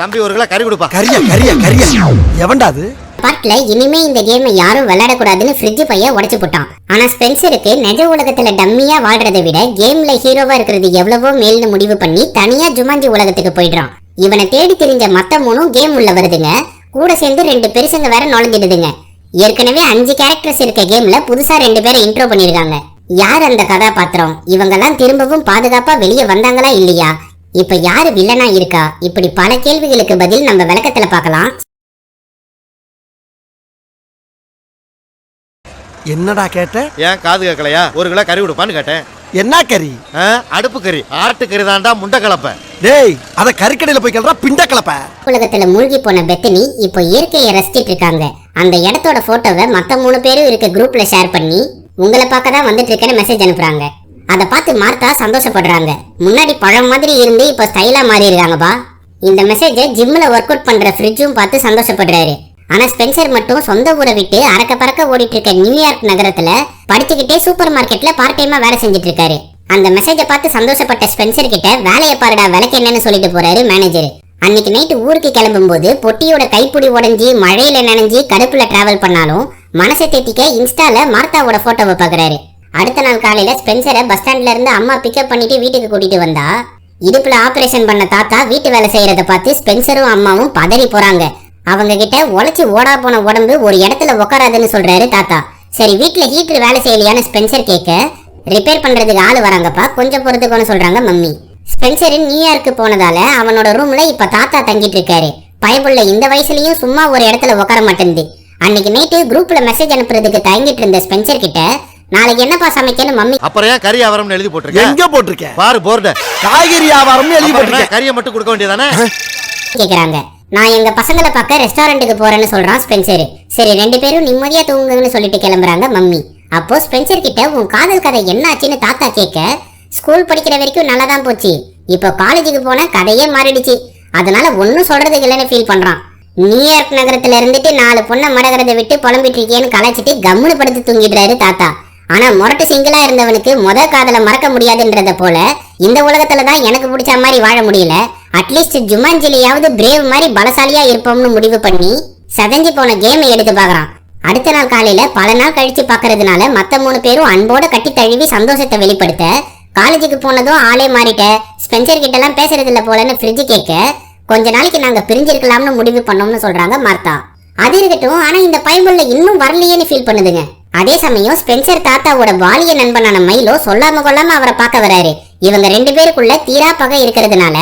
தம்பி ஒரு கிலோ கறி கொடுப்பா. கரியா கரியா கரியா எவன்டா அது? பாட்டுல இனிமே இந்த கேமை யாரும் விளையாடக்கூடாதுன்னு ஃப்ரிட்ஜ் பைய உடைச்சு போட்டான். ஆனா ஸ்பென்சருக்கு நிஜ உலகத்துல டம்மியா வாழ்றதை விட கேம்ல ஹீரோவா இருக்கிறது எவ்வளவோ மேல்னு முடிவு பண்ணி தனியா ஜுமாஞ்சி உலகத்துக்கு போயிடுறான். இவனை தேடி தெரிஞ்ச மத்த மூணும் கேம் உள்ள வருதுங்க. கூட சேர்ந்து ரெண்டு பெருசுங்க வேற நுழைஞ்சிடுதுங்க. ஏற்கனவே அஞ்சு கேரக்டர்ஸ் இருக்க கேம்ல புதுசா ரெண்டு பேரை இன்ட்ரோ பண்ணிருக்காங்க யார் அந்த கதாபாத்திரம்? இவங்கெல்லாம் திரும்பவும் பாதுகாப்பா வெளியே வந்தாங்களா இல்லையா? இப்ப யாரு வில்லனா இருக்கா? இப்படி பல கேள்விகளுக்கு பதில் நம்ம விளக்கத்துல பார்க்கலாம். என்னடா கேட்ட? ஏன் காது கேட்கலையா? ஒரு கிலோ கறி கொடுப்பான்னு கேட்டேன். என்ன கறி? ஆ, அடுப்பு கறி. ஆட்டு கறி தான்டா முண்டை கலப்பை. டேய் அத கறிக்கடையில போய் கேள்றா பிண்ட கலப்ப. உலகத்துல மூழ்கி போன பெத்தனி இப்போ இயற்கையை ரசிச்சிட்டு இருக்காங்க. அந்த இடத்தோட போட்டோவை மத்த மூணு பேரும் இருக்க குரூப்ல ஷேர் பண்ணி உங்களை பார்க்க தான் வந்துட்டு இருக்கேன்னு மெசேஜ் அனுப்புறாங்க. அதை பார்த்து மார்த்தா சந்தோஷப்படுறாங்க. முன்னாடி பழம் மாதிரி இருந்து இப்போ ஸ்டைலா மாறி இருக்காங்கப்பா. இந்த மெசேஜை ஜிம்ல ஒர்க் அவுட் பண்ற ஃப்ரிட்ஜும் பார்த்து சந்தோஷப்படுறாரு. ஆனா ஸ்பென்சர் மட்டும் சொந்த ஊரை விட்டு அறக்க பறக்க ஓடிட்டு இருக்க நியூயார்க் நகரத்துல படிச்சுக்கிட்டே சூப்பர் மார்க்கெட்ல பார்ட் டைமா வேலை செஞ்சுட்டு இருக்காரு. அந்த மெசேஜை பார்த்து சந்தோஷப்பட்ட ஸ்பென்சர் கிட்ட வேலையை பாருடா விலைக்கு என்னன்னு சொல்லிட்டு போறாரு மேனேஜர் அன்னைக்கு நைட்டு ஊருக்கு கிளம்பும்போது பொட்டியோட கைப்பிடி உடைஞ்சி மழையில நனைஞ்சு கடுப்புல டிராவல் பண்ணாலும் மனசை தேத்திக்க இன்ஸ்டால மார்த்தாவோட போட்டோவை பாக்குறாரு அடுத்த நாள் காலையில ஸ்பென்சரை பஸ் ஸ்டாண்ட்ல இருந்து அம்மா பிக்கப் பண்ணிட்டு வீட்டுக்கு கூட்டிட்டு வந்தா. இடுப்புல ஆபரேஷன் பண்ண தாத்தா வீட்டு வேலை செய்யறத பார்த்து ஸ்பென்சரும் அம்மாவும் பதறி போறாங்க. அவங்க கிட்ட உழைச்சி ஓடா போன உடம்பு ஒரு இடத்துல உட்காராதுன்னு சொல்றாரு தாத்தா. சரி வீட்டுல ஹீட்டர் வேலை செய்யலையான்னு ஸ்பென்சர் கேட்க ரிப்பேர் பண்றதுக்கு ஆள் வராங்கப்பா கொஞ்சம் பொறுத்துக்கோன்னு சொல்றாங்க மம்மி. ஸ்பென்சர் நியூயார்க்கு போனதால அவனோட ரூம்ல இப்ப தாத்தா தங்கிட்டு இருக்காரு. பயபுள்ள இந்த வயசுலயும் சும்மா ஒரு இடத்துல உட்கார மாட்டேங்குது அன்னைக்கு நைட்டு குரூப்ல மெசேஜ் அனுப்புறதுக்கு தயங்கிட்டு இருந்த ஸ்பென்சர் கிட்ட நாளைக்கு என்னப்பா சமைக்கணும் மம்மி? அப்புறம் ஏன் கறி வியாபாரம்னு எழுதி போட்டிருக்கேன் எங்க போட்டிருக்க? பாரு போர்ட. காய்கறி வியாபாரம்னு எழுதி போட்டிருக்க. கறியை மட்டும் கொடுக்க வேண்டியதானே? கேக்குறாங்க. நான் எங்க பசங்களை பார்க்க ரெஸ்டாரண்ட்டுக்கு போறேன்னு சொல்றான் ஸ்பென்சர் சரி ரெண்டு பேரும் நிம்மதியா தூங்குங்கன்னு சொல்லிட்டு கிளம்புறாங்க மம்மி. அப்போ ஸ்பென்சர் கிட்ட உன் காதல் கதை என்ன ஆச்சுன்னு தாத்தா கேட்க ஸ்கூல் படிக்கிற வரைக்கும் நல்லா தான் போச்சு. இப்போ காலேஜுக்கு போன கதையே மாறிடுச்சு. அதனால ஒன்னும் சொல்றதுக்கு இல்லைன்னு ஃபீல் பண்றான். நியூயார்க் நகரத்துல இருந்துட்டு நாலு பொண்ணை மடகிறத விட்டு புலம்பிட்டு இருக்கேன்னு கலாச்சிட்டு கம்முனு படுத்து தூங்கிடுறாரு தாத்தா. ஆனா முரட்டு சிங்கிளா இருந்தவனுக்கு முத காதலை மறக்க முடியாதுன்றத போல இந்த உலகத்துல தான் எனக்கு பிடிச்ச மாதிரி வாழ முடியல. அட்லீஸ்ட் ஜுமாஞ்சிலியாவது பிரேவ் மாதிரி பலசாலியா இருப்போம்னு முடிவு பண்ணி சதஞ்சி போன கேமை எடுத்து பார்க்கறான். அடுத்த நாள் காலையில பல நாள் கழிச்சு பார்க்கறதுனால மத்த மூணு பேரும் அன்போட கட்டி தழுவி சந்தோஷத்தை வெளிப்படுத்த காலேஜுக்கு போனதும் ஆளே மாறிட்ட. ஸ்பென்சர் கிட்ட எல்லாம் பேசுறது இல்ல போலன்னு ஃப்ரிட்ஜ் கேட்க கொஞ்ச நாளைக்கு நாங்க பிரிஞ்சிருக்கலாம்னு முடிவு பண்ணோம்னு சொல்றாங்க மார்த்தா. அது இருக்கட்டும் ஆனா இந்த பைபிள்ல இன்னும் வரலையேன்னு ஃபீல் பண்ணுதுங்க. அதே சமயம் ஸ்பென்சர் தாத்தாவோட வாலிய நண்பனான மைலோ சொல்லாம கொள்ளாம அவரை பார்க்க வராரு. இவங்க ரெண்டு பேருக்குள்ள தீரா பகை இருக்கிறதுனால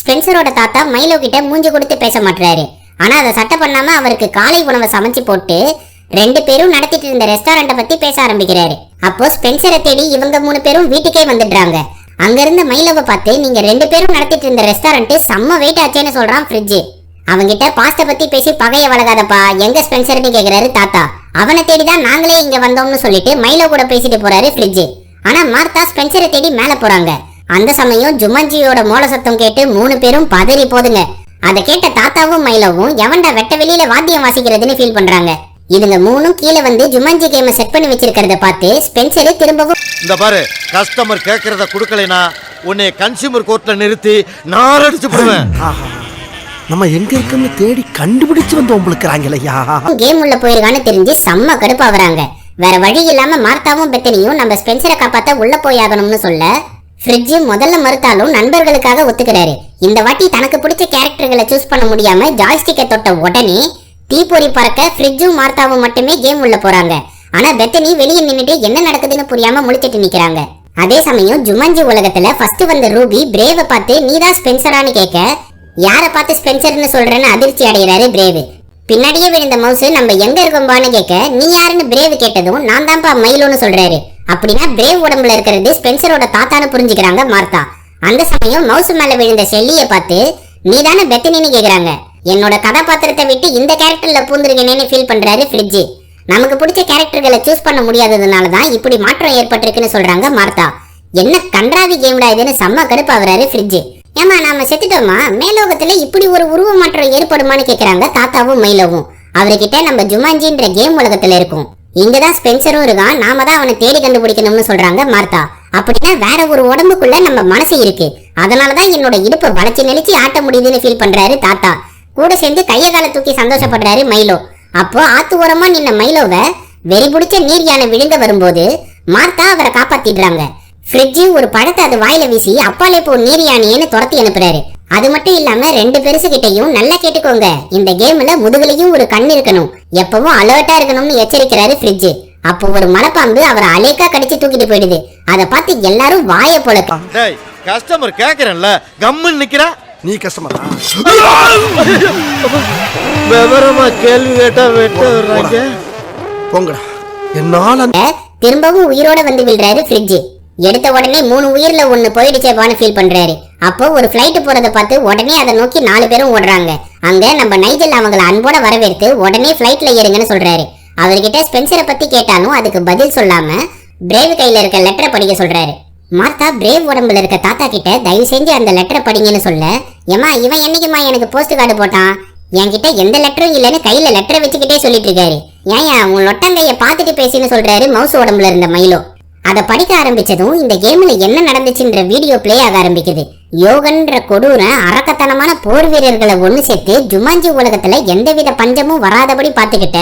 ஸ்பென்சரோட தாத்தா மைலோ கிட்ட மூஞ்சி கொடுத்து பேச மாட்டுறாரு ஆனா அதை சட்டை பண்ணாம அவருக்கு காலை உணவை சமைச்சு போட்டு ரெண்டு பேரும் நடத்திட்டு இருந்த ரெஸ்டாரண்ட்டை பத்தி பேச ஆரம்பிக்கிறாரு. அப்போ ஸ்பென்சரை தேடி இவங்க மூணு பேரும் வீட்டுக்கே வந்துடுறாங்க. அங்க இருந்த மைலோவை பார்த்து நீங்க ரெண்டு பேரும் நடத்திட்டு இருந்த ரெஸ்டாரண்ட் செம்ம வெயிட் ஆச்சேன்னு சொல்றான் ஃப்ரிட்ஜ். அவங்கிட்ட பாஸ்ட பத்தி பேசி பகைய வளகாதப்பா எங்க ஸ்பென்சர்னு கேக்குறாரு தாத்தா. அவனை தேடி தான் நாங்களே இங்க வந்தோம்னு சொல்லிட்டு மைலோ கூட பேசிட்டு போறாரு ஃப்ரிட்ஜ். ஆனா மார்த்தா ஸ்பென்சரை தேடி மேல போறாங்க. அந்த சமயம் ஜுமஞ்சியோட மோள சத்தம் கேட்டு மூணு பேரும் பதறி போதுங்க. அதை கேட்ட தாத்தாவும் மைலோவும் எவன்டா வெட்ட வெளியில வாத்தியம் வாசிக்கிறதுன்னு ஃபீல் பண்றாங்க. இதுங்க மூணும் கீழே வந்து ஜுமஞ்சி கேமை செட் பண்ணி வச்சிருக்கிறத பார்த்து ஸ்பென்சர் திரும்பவும் இந்த பாரு கஸ்டமர் கேட்கறத கொடுக்கலைனா உன்னை கன்சியூமர் கோர்ட்ல நிறுத்தி நாரடிச்சு போடுவேன். ஆஹா. நம்ம எங்க இருக்கோம்னு தேடி கண்டுபிடிச்சு வந்து உங்களுக்குறாங்களையா கேம் உள்ள போயிருக்கான்னு தெரிஞ்சு செம்ம கடுப்பா வராங்க. வேற வழி இல்லாம மார்த்தாவும் பெத்தனியும் நம்ம ஸ்பென்சரை காப்பாத்த உள்ள போயாகணும்னு சொல்ல ஃப்ரிட்ஜ் முதல்ல மறுத்தாலும் நண்பர்களுக்காக ஒத்துக்கிறாரு. இந்த வாட்டி தனக்கு பிடிச்ச கேரக்டர்களை சூஸ் பண்ண முடியாம ஜாய்ஸ்டிக்கை தொட்ட உடனே தீப்பொறி பறக்க ஃப்ரிட்ஜும் மார்த்தாவும் மட்டுமே கேம் உள்ள போறாங்க. ஆனா பெத்தனி வெளியே நின்றுட்டு என்ன நடக்குதுன்னு புரியாம முழிச்சிட்டு நிக்கிறாங்க. அதே சமயம் ஜுமஞ்சி உலகத்துல ஃபர்ஸ்ட் வந்த ரூபி பிரேவை பார்த்து நீதான் ஸ்பென்சரான்னு கேட்க யாரை பார்த்து ஸ்பென்சர்னு சொல்றேன்னு அதிர்ச்சி அடைகிறாரு பிரேவு. பின்னாடியே விழுந்த மவுஸ் நம்ம எங்க இருக்கோம்பான்னு கேட்க நீ யாருன்னு பிரேவ் கேட்டதும் நான் தான்ப்பா மயிலோன்னு சொல்றாரு. அப்படின்னா பிரேவ் உடம்புல இருக்கிறது ஸ்பென்சரோட தாத்தான்னு புரிஞ்சுக்கிறாங்க மார்த்தா. அந்த சமயம் மவுஸ் மேல விழுந்த செல்லிய பார்த்து நீ தானே கேக்குறாங்க. என்னோட கதாபாத்திரத்தை விட்டு இந்த கேரக்டர்ல பூந்திருக்கேனேன்னு ஃபீல் பண்றாரு ஃப்ரிட்ஜ் நமக்கு பிடிச்ச கேரக்டர்களை சூஸ் பண்ண முடியாததுனால தான் இப்படி மாற்றம் ஏற்பட்டிருக்குன்னு சொல்றாங்க மார்த்தா. என்ன கன்றாவி கேம்டா இதுன்னு செம்ம கடுப்பாகிறாரு ஃப்ரிட்ஜ் ஏமா நாம செத்துட்டோமா? மேலோகத்துல இப்படி ஒரு உருவ மாற்றம் ஏற்படுமான்னு கேக்குறாங்க தாத்தாவும் மயிலவும். அவர்கிட்ட நம்ம ஜுமாஞ்சின்ற கேம் உலகத்துல இருக்கும். இங்கதான் ஸ்பென்சரும் இருக்கான் நாம தான் அவனை தேடி கண்டுபிடிக்கணும்னு சொல்றாங்க மார்த்தா. அப்படின்னா வேற ஒரு உடம்புக்குள்ள நம்ம மனசு இருக்கு. அதனாலதான் என்னோட இடுப்பு வளைச்சு நெளிச்சு ஆட்ட முடியுதுன்னு ஃபீல் பண்றாரு தாத்தா. கூட சேர்ந்து கைய கால தூக்கி சந்தோஷப்படுறாரு மைலோ அப்போ ஆத்து ஓரமா நின்ன மைலோவை வெறி பிடிச்ச நீர் யானை விழுங்க வரும்போது மார்த்தா அவரை காப்பாத்திடுறாங்க. ஃப்ரிட்ஜு ஒரு பழத்தை அது வாயில வீசி அப்பாலே போ நீர் யானையன்னு துரத்தி அனுப்புறாரு. அது மட்டும் இல்லாம ரெண்டு பெருசுகிட்டையும் நல்லா கேட்டுக்கோங்க. இந்த கேம்ல முதுகுலையும் ஒரு கண் இருக்கணும். எப்பவும் அலர்ட்டா இருக்கணும்னு எச்சரிக்கிறாரு ஃப்ரிட்ஜ் அப்போ ஒரு மலைப்பாம்பு அவரை அலேக்கா கடிச்சு தூக்கிட்டு போயிடுது. அதை பார்த்து எல்லாரும் வாயை டேய் கஸ்டமர் கேக்குறேன்ல. கம்முன்னு நிக்கிற? நீ கஷ்டமா விவரமா கேள்வி கேட்டா வெட்ட வர்றாங்க போங்கடா. என்னால திரும்பவும் உயிரோட வந்து விழுறாரு ஃப்ரிட்ஜ் எடுத்த உடனே மூணு உயிர்ல ஒன்று போயிடுச்சேப்பான்னு ஃபீல் பண்றாரு. அப்போ ஒரு ஃப்ளைட் போறத பார்த்து உடனே அதை நோக்கி நாலு பேரும் ஓடுறாங்க. அங்க நம்ம நைஜல் அவங்கள அன்போட வரவேற்று உடனே ஃப்ளைட்டில் ஏறுங்கன்னு சொல்றாரு. அவர்கிட்ட ஸ்பென்சரை பத்தி கேட்டாலும் அதுக்கு பதில் சொல்லாம பிரேவ் கையில இருக்க லெட்டரை படிக்க சொல்றாரு. மார்த்தா பிரேவ் உடம்புல இருக்க தாத்தா கிட்ட தயவு செஞ்சு அந்த லெட்டரை படிங்கன்னு சொல்ல ஏமா இவன் என்னைக்குமா எனக்கு போஸ்ட் கார்டு போட்டான்? என்கிட்ட எந்த லெட்டரும் இல்லைன்னு கையில லெட்டரை வச்சுக்கிட்டே சொல்லிட்டு இருக்காரு. ஏன் உன் லொட்டங்கையை பார்த்துட்டு பேசின்னு சொல்றாரு மவுஸ் உடம்புல இருந்த மயிலோ அதை படிக்க ஆரம்பிச்சதும் இந்த கேம்ல என்ன நடந்துச்சுன்ற வீடியோ பிளே ஆக ஆரம்பிக்குது. யோகன்ற கொடூர அரக்கத்தனமான போர் வீரர்களை ஒண்ணு சேர்த்து ஜுமாஞ்சி உலகத்துல எந்தவித பஞ்சமும் வராதபடி பார்த்துக்கிட்ட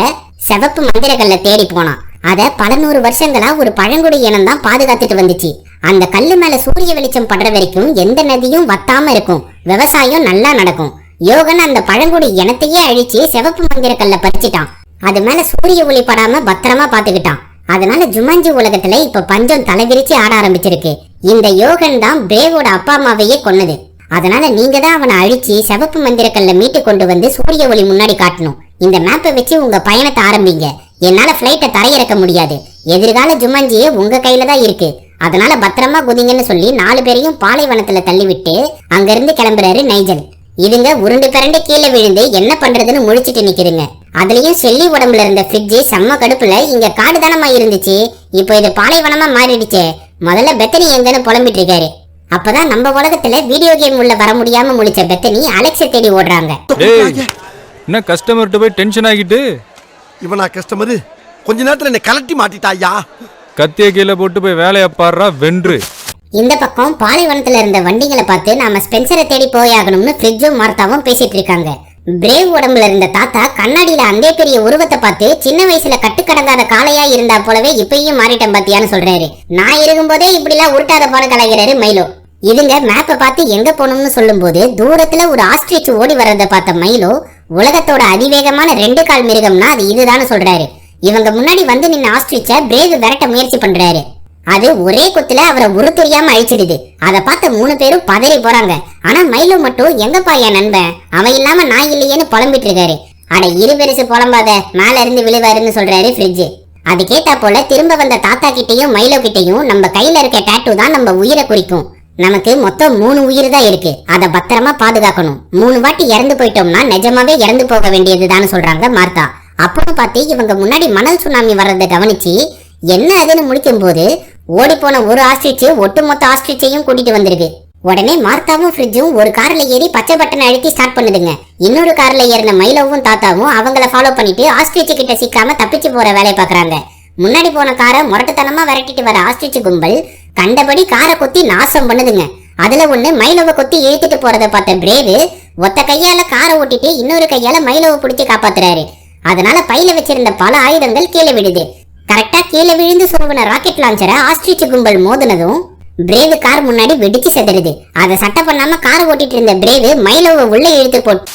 சிவப்பு மந்திரக்கல்ல தேடி போனான். அத பல நூறு வருஷங்களா ஒரு பழங்குடி இனம் தான் பாதுகாத்துட்டு வந்துச்சு. அந்த கல்லு மேல சூரிய வெளிச்சம் படுற வரைக்கும் எந்த நதியும் வத்தாம இருக்கும். விவசாயம் நல்லா நடக்கும். யோகன் அந்த பழங்குடி இனத்தையே அழிச்சு சிவப்பு மந்திரக்கல்ல பறிச்சிட்டான். அது மேல சூரிய ஒளி படாம பத்திரமா பாத்துக்கிட்டான் அதனால ஜுமஞ்சி உலகத்துல இப்ப பஞ்சம் தலைவிரிச்சு ஆட ஆரம்பிச்சிருக்கு. இந்த யோகன் தான் பிரேவோட அப்பா அம்மாவையே கொன்னது. அதனால நீங்க தான் அவனை அழிச்சு சிவப்பு மந்திரக்கல்ல மீட்டு கொண்டு வந்து சூரிய ஒளி முன்னாடி காட்டணும். இந்த மேப்பை வச்சு உங்க பயணத்தை ஆரம்பிங்க. என்னால பிளைட்டை தரையிறக்க முடியாது. எதிர்கால ஜுமஞ்சியே உங்க கையில தான் இருக்கு. அதனால பத்திரமா குதிங்கன்னு சொல்லி நாலு பேரையும் பாலைவனத்துல தள்ளிவிட்டு அங்கிருந்து கிளம்புறாரு நைஜல். இதுங்க உருண்டு பிறண்டு கீழே விழுந்து என்ன பண்றதுன்னு முழிச்சிட்டு நிக்கிறீங்க அதுலயும் செல்லி உடம்புல இருந்த ஃப்ரிட்ஜ் செம்ம கடுப்புல இங்க காடு தானமா இருந்துச்சு. இப்போ இது பாலைவனமா மாறிடுச்சே. முதல்ல பெத்தனி எங்கன்னு புலம்பிட்டு இருக்காரு அப்பதான் நம்ம உலகத்துல வீடியோ கேம் உள்ள வர முடியாம முழிச்ச பெத்தனி அலெக்ஸை தேடி ஓடுறாங்க. என்ன கஸ்டமர்கிட்ட போய் டென்ஷன் ஆகிட்டு? இவனா கஷ்டமரு கொஞ்ச நேரத்துல என்னை கலட்டி மாட்டிட்டா ஐயா? கத்திய கீழே போட்டு போய் வேலையை பாடுறா வென்று. இந்த பக்கம் பாலைவனத்துல இருந்த வண்டிகளை பார்த்து நாம ஸ்பென்சரை தேடி போயாகணும்னு ஃப்ரிட்ஜும் மார்த்தாவும் பேசிட்டு இருக்காங்க. பிரேவ் உடம்புல இருந்த தாத்தா கண்ணாடியில அந்தே பெரிய உருவத்தை பார்த்து சின்ன வயசுல கட்டுக்கடங்காத காளையா இருந்தா போலவே இப்பயும் மாறிட்டேன் பாத்தியான்னு சொல்றாரு. நான் இருக்கும்போதே இப்படிலாம் உருட்டாத பாட கலைகிறாரு மைலோ. இதுங்க மேப்பை பார்த்து எங்க போகணும்னு சொல்லும்போது தூரத்துல ஒரு ஆஸ்ட்ரிச் ஓடி வர்றத பார்த்த மைலோ உலகத்தோட அதிவேகமான ரெண்டு கால் மிருகம்னா அது இதுதான்னு சொல்றாரு. இவங்க முன்னாடி வந்து நின்ன ஆஸ்ட்ரிச்ச பிரேவ் விரட்ட முயற்சி பண்றாரு. அது ஒரே குத்துல அவரை உரு தெரியாம அழிச்சிடுது. அதை பார்த்த மூணு பேரும் பதறி போறாங்க. ஆனா மயிலு மட்டும் எங்கப்பா என் நண்பன்? அவன் இல்லாம நான் இல்லையேன்னு புலம்பிட்டு இருக்காரு. அட இருபெருசு புலம்பாத. மேல இருந்து விழுவாருன்னு சொல்றாரு ஃப்ரிட்ஜ் அது கேட்டா போல திரும்ப வந்த தாத்தா கிட்டயும் மயிலோ கிட்டயும் நம்ம கையில இருக்க டேட்டூ தான் நம்ம உயிரை குறிக்கும். நமக்கு மொத்தம் மூணு உயிர் தான் இருக்கு. அதை பத்திரமா பாதுகாக்கணும். மூணு வாட்டி இறந்து போயிட்டோம்னா நிஜமாவே இறந்து போக வேண்டியதுதான் சொல்றாங்க மார்த்தா. அப்புறம் பார்த்து இவங்க முன்னாடி மணல் சுனாமி வர்றதை கவனிச்சு என்ன அதுன்னு முடிக்கும் போது ஓடிப்போன ஒரு ஆஸ்ட்ரிச்சு ஒட்டுமொத்த ஆஸ்ட்ரிச்சையும் கூட்டிட்டு வந்திருக்கு உடனே மார்த்தாவும் ஃப்ரிட்ஜும் ஒரு கார்ல ஏறி பச்சை பட்டனை அழுத்தி ஸ்டார்ட் பண்ணுதுங்க. இன்னொரு கார்ல ஏறின மயிலவும் தாத்தாவும் அவங்கள ஃபாலோ பண்ணிட்டு ஆஸ்ட்ரிச்சு கிட்ட சிக்காம தப்பிச்சு போற வேலையை பாக்குறாங்க முன்னாடி போன காரை முரட்டுத்தனமா விரட்டிட்டு வர ஆஸ்ட்ரிச்சு கும்பல் கண்டபடி காரை கொத்தி நாசம் பண்ணுதுங்க. அதுல ஒண்ணு மயிலவை கொத்தி இழுத்துட்டு போறத பார்த்த பிரேவு ஒத்த கையால காரை ஓட்டிட்டு இன்னொரு கையால மயிலவை பிடிச்சி காப்பாத்துறாரு. அதனால பையில வச்சிருந்த பல ஆயுதங்கள் கீழே விடுது கரெக்டா கீழே விழுந்து சொருவின ராக்கெட் லான்ச்சரை ஆஸ்ட்ரிச் கும்பல் மோதுனதும் பிரேவு கார் முன்னாடி வெடிச்சு செதறுது. அதை சட்டை பண்ணாம காரை ஓட்டிட்டு இருந்த பிரேவு மயிலவை உள்ள இழுத்து போட்டு